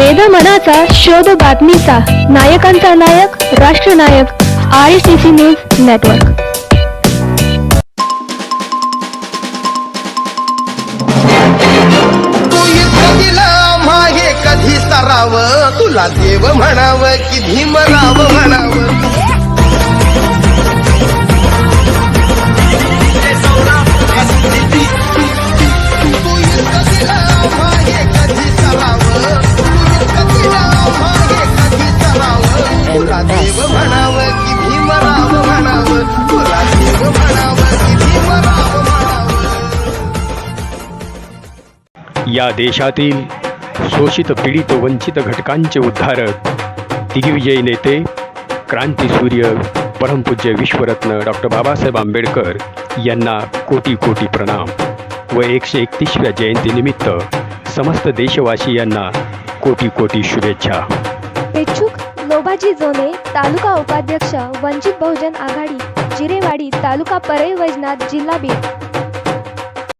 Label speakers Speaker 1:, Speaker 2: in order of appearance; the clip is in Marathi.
Speaker 1: वेद मनाचा शोध बातमीचा. नायकांचा नायक राष्ट्रनायक I C C news network
Speaker 2: तू कधी सराव? तुला देव म्हणावं की भीमराव म्हणावं?
Speaker 3: या देशातील शोषित पीडित वंचित घटकांचे उद्धारक दिग्विजयी नेते क्रांतीसूर्य परमपूज्य विश्वरत्न डॉक्टर बाबासाहेब आंबेडकर यांना कोटी कोटी प्रणाम व एकशे एकतीसव्या जयंतीनिमित्त समस्त देशवासियांना कोटी कोटी शुभेच्छा.
Speaker 1: इच्छुक लोबाजी जोने तालुका उपाध्यक्ष वंचित बहुजन आघाडी जिरेवाडी तालुका परळी वैजनाथ जिल्हा बीड.